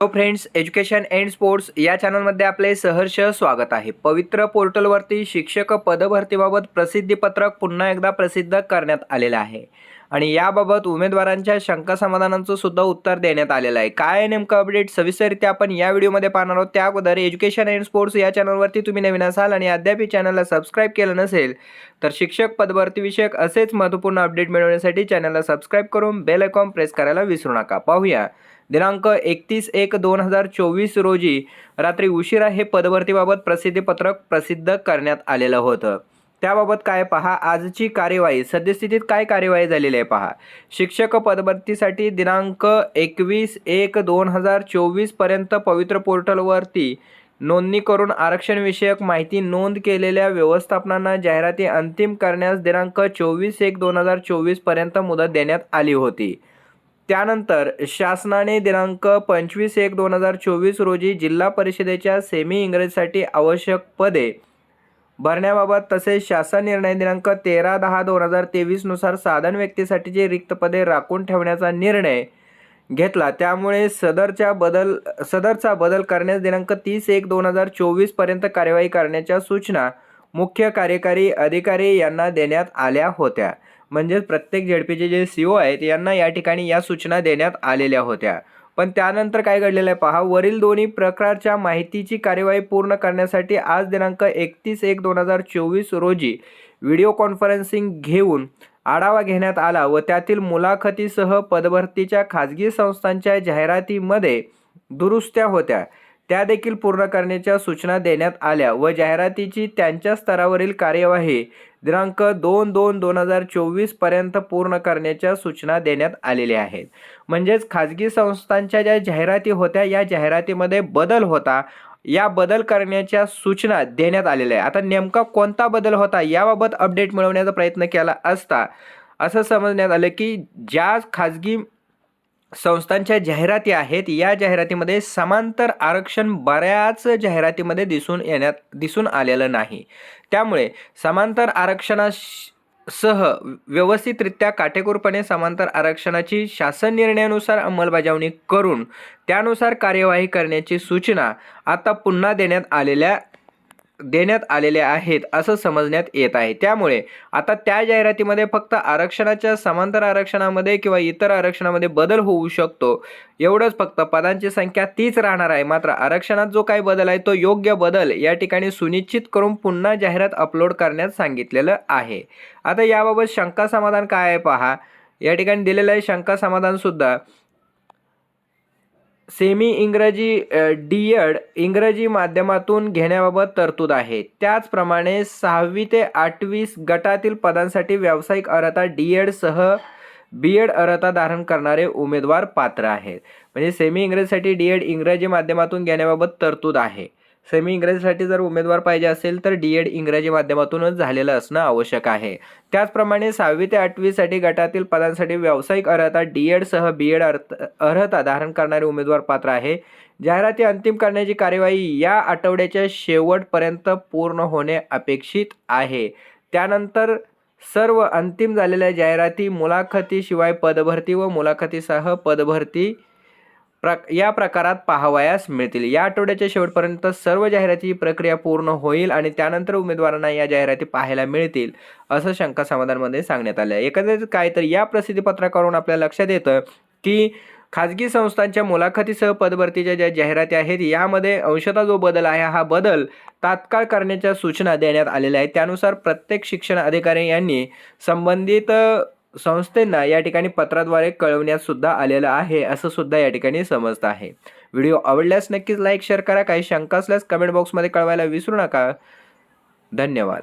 Hello friends education and sports या चॅनलमध्ये आपले सहर्ष स्वागत आहे. पवित्र पोर्टलवरती शिक्षक पदभरतीबाबत प्रसिद्धीपत्रक पुन्हा एकदा प्रसिद्ध करण्यात आलेलं आहे. आणि याबाबत उमेदवारांच्या शंका समाधानांचं सुद्धा उत्तर देण्यात आलेलं आहे. काय नेमकं अपडेट सविस्तरित्या आपण या व्हिडिओमध्ये पाहणार आहोत. त्या अगोदर एज्युकेशन अँड स्पोर्ट्स या चॅनलवरती तुम्ही नवीन असाल आणि अद्याप चॅनलला सबस्क्राईब केलं नसेल तर शिक्षक पदभरतीविषयक असेच महत्त्वपूर्ण अपडेट मिळवण्यासाठी चॅनलला सबस्क्राईब करून बेल आयकॉन प्रेस करायला विसरू नका. पाहूया. दिनांक एकतीस एक दोन हजार चोवीस रोजी रात्री उशिरा हे पदभरतीबाबत प्रसिद्धीपत्रक प्रसिद्ध करण्यात आलेलं होतं. त्याबाबत काय पहा? आजची कार्यवाही सद्यस्थितीत काय कार्यवाही झालेली आहे पहा? शिक्षक पदभरतीसाठी दिनांक एकवीस एक दोन हजार चोवीसपर्यंत पवित्र पोर्टलवरती नोंदणी करून आरक्षणविषयक माहिती नोंद केलेल्या व्यवस्थापनांना जाहिराती अंतिम करण्यास दिनांक चोवीस एक दोन हजार चोवीसपर्यंत मुदत देण्यात आली होती. त्यानंतर शासनाने दिनांक पंचवीस एक दोन हजार चोवीस रोजी जिल्हा परिषदेच्या सेमी इंग्रजीसाठी आवश्यक पदे भरण्याबाबत तसेच शासन निर्णय दिनांक तेरा दहा दोन हजार तेवीसनुसार साधन व्यक्तीसाठीची रिक्त पदे राखून ठेवण्याचा निर्णय घेतला त्यामुळे सदरच्या बदल सदरचा बदल करण्यास दिनांक तीस एक दोन हजार चोवीसपर्यंत कार्यवाही करण्याच्या सूचना मुख्य कार्यकारी अधिकारी यांना देण्यात आल्या होत्या. म्हणजेच प्रत्येक झेडपीचे जे सी ओ आहेत यांना या ठिकाणी या सूचना देण्यात आलेल्या होत्या. पण त्यानंतर काय घडलेलं आहे पहा? वरील दोन्ही प्रकारच्या माहितीची कार्यवाही पूर्ण करण्यासाठी आज दिनांक एकतीस एक दोन हजार चोवीस रोजी व्हिडिओ कॉन्फरन्सिंग घेऊन आढावा घेण्यात आला व त्यातील मुलाखतीसह पदभरतीच्या खाजगी संस्थांच्या जाहिरातीमध्ये दुरुस्त्या होत्या. त्या देखील पूर्ण करण्याच्या सूचना देण्यात आल्या व जाहिरातीची त्यांच्या स्तरावरील कार्यवाही दिनांक दोन दोन दोन हजार चोवीसपर्यंत पूर्ण करण्याच्या सूचना देण्यात आलेल्या आहेत. म्हणजेच खाजगी संस्थांच्या ज्या जाहिराती होत्या या जाहिरातीमध्ये बदल होता. या बदल करण्याच्या सूचना देण्यात आलेल्या आहे आता नेमका कोणता बदल होता याबाबत अपडेट मिळवण्याचा प्रयत्न केला असता असं समजण्यात आलं की ज्या खाजगी संस्थांच्या जाहिराती आहेत. या जाहिरातीमध्ये समांतर आरक्षण बऱ्याच जाहिरातीमध्ये दिसून येण्यात दिसून आलेलं नाही. त्यामुळे समांतर आरक्षणा सह व्यवस्थितरित्या काटेकोरपणे समांतर आरक्षणाची शासन निर्णयानुसार अंमलबजावणी करून त्यानुसार कार्यवाही करण्याची सूचना आता पुन्हा देण्यात आलेल्या देण्यात आलेले आहेत असं समजण्यात येत आहे. त्यामुळे आता त्या जाहिरातीमध्ये फक्त आरक्षणाच्या समांतर आरक्षणामध्ये किंवा इतर आरक्षणामध्ये बदल होऊ शकतो. एवढंच फक्त पदांची संख्या तीच राहणार आहे. मात्र आरक्षणात जो काही बदल आहे तो योग्य बदल या ठिकाणी सुनिश्चित करून पुन्हा जाहिरात अपलोड करण्यास सांगितलेलं आहे. आता याबाबत शंका समाधान काय आहे पहा. या ठिकाणी दिलेलं आहे शंका समाधानसुद्धा सेमी इंग्रजी डी एड इंग्रजी माध्यमातून घेण्याबाबत तरतूद आहे. त्याचप्रमाणे सहावी ते आठवीस गटातील पदांसाठी व्यावसायिक अर्हता डी एडसह बी एड अर्हता धारण करणारे उमेदवार पात्र आहेत. म्हणजे सेमी इंग्रजीसाठी डी एड इंग्रजी माध्यमातून घेण्याबाबत तरतूद आहे. सेमी इंग्रजीसाठी जर उमेदवार पाहिजे असेल तर डी एड इंग्रजी माध्यमातूनच झालेलं असणं आवश्यक आहे. त्याचप्रमाणे सहावी ते आठवीसाठी गटातील पदांसाठी व्यावसायिक अर्हता डी एडसह बी एड अर्हता धारण करणारे उमेदवार पात्र आहे. जाहिराती अंतिम करण्याची कार्यवाही या आठवड्याच्या शेवटपर्यंत पूर्ण होणे अपेक्षित आहे. त्यानंतर सर्व अंतिम झालेल्या जाहिराती मुलाखतीशिवाय पदभरती व मुलाखतीसह पदभरती प्र या प्रकारात पाहावयास मिळतील. या आठवड्याच्या शेवटपर्यंत सर्व जाहिरातीची प्रक्रिया पूर्ण होईल आणि त्यानंतर उमेदवारांना या जाहिराती पाहायला मिळतील असं शंका समाधानमध्ये सांगण्यात आलं आहे एकंदरीत काय तर या प्रसिद्धीपत्रकावरून आपल्या लक्षात येतं की खाजगी संस्थांच्या मुलाखतीसह पदभरतीच्या ज्या जाहिराती आहेत यामध्ये अंशतः जो बदल आहे हा बदल तात्काळ करण्याच्या सूचना देण्यात आलेल्या आहेत. त्यानुसार प्रत्येक शिक्षण अधिकारी यांनी संबंधित संस्थेंना या ठिकाणी पत्राद्वारे कळवण्यात सुद्धा आलेलं आहे असं सुद्धा या ठिकाणी समजतं आहे. व्हिडिओ आवडल्यास नक्कीच लाईक शेअर करा. काही शंका असल्यास कमेंट बॉक्समध्ये कळवायला विसरू नका. धन्यवाद.